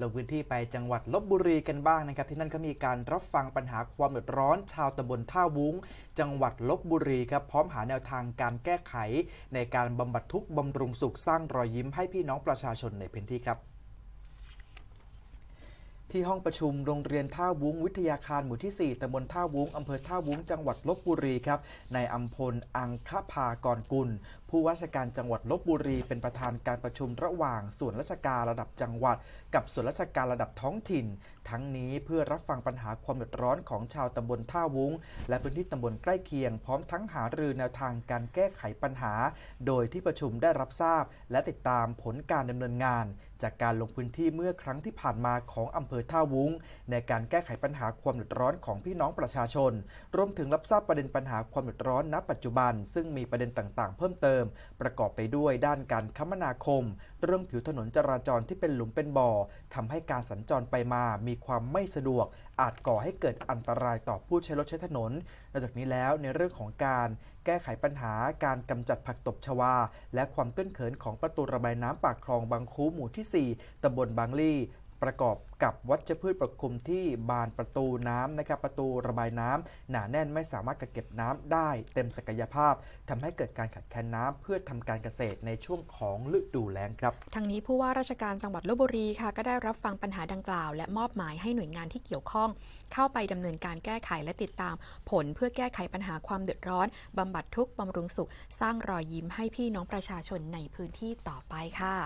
ลงพื้นที่ไปจังหวัดลบบุรีกันบ้างนะครับที่นั่นก็มีการรับฟังปัญหาความเดือดร้อนชาวตำบลท่าวุ้ง จังหวัดลบบุรีครับพร้อมหาแนวทางการแก้ไข ในการบำบัดทุกข์บำรุงสุขสร้างรอยยิ้มให้พี่น้องประชาชนในพื้นที่ครับที่ห้องประชุมโรงเรียนท่าวุ้งวิทยาคารหมู่ที่ 4ตำบลท่าวุ้งอำเภอท่าวุ้งจังหวัดลบบุรีครับนายอัมพล อังคภากรกุลผู้ว่าราชการจังหวัดลบบุรี เป็นประธานการประชุมระหว่างส่วนราชการระดับจังหวัด กับส่วนราชการระดับท้องถิ่น ทั้งนี้เพื่อรับฟังปัญหาความเดือดร้อนของชาวตำบลท่าวุ้ง และพื้นที่ตำบลใกล้เคียง พร้อมทั้งหารือแนวทางการแก้ไขปัญหา โดยที่ประชุมได้รับทราบ และติดตามผลการดำเนินงาน จากการลงพื้นที่เมื่อครั้งที่ผ่านมาของอำเภอท่าวุ้ง ในการแก้ไขปัญหาความเดือดร้อนของพี่น้องประชาชน รวมถึงรับทราบประเด็นปัญหาความเดือดร้อนณปัจจุบัน ซึ่งมีประเด็นต่างๆ เพิ่มเติมประกอบไปด้วยด้านการคมนาคม เรื่องผิวถนนจราจรที่เป็นหลุมเป็นบ่อทำให้การสัญจรไปมามีความไม่สะดวก อาจก่อให้เกิดอันตรายต่อผู้ใช้รถใช้ถนนนอกจากนี้แล้วในเรื่องของการแก้ไขปัญหาการกำจัดผักตบชวา และความตื้นเขินของประตูระบายน้ำปากคลองบางคูหมู่ที่ 4ตำบลบางลี่ ประกอบกับวัชพืชปกคลุมที่บานประตูน้ำนะครับประตูระบายน้ำหนาแน่นไม่สามารถกักเก็บน้ำได้เต็มศักยภาพทำให้เกิดการขาดแคลนน้ำเพื่อทำการเกษตรในช่วงของฤดูแล้งครับทางนี้ผู้ว่าราชการจังหวัดลบบุรีค่ะก็ได้รับฟังปัญหาดังกล่าว และมอบหมายให้หน่วยงานที่เกี่ยวข้อง เข้าไปดำเนินการแก้ไขและติดตาม ผลเพื่อแก้ไขปัญหาความเดือดร้อนบำบัดทุกข์บำรุงสุข สร้างรอยยิ้มให้พี่น้องประชาชนในพื้นที่ต่อไปค่ะ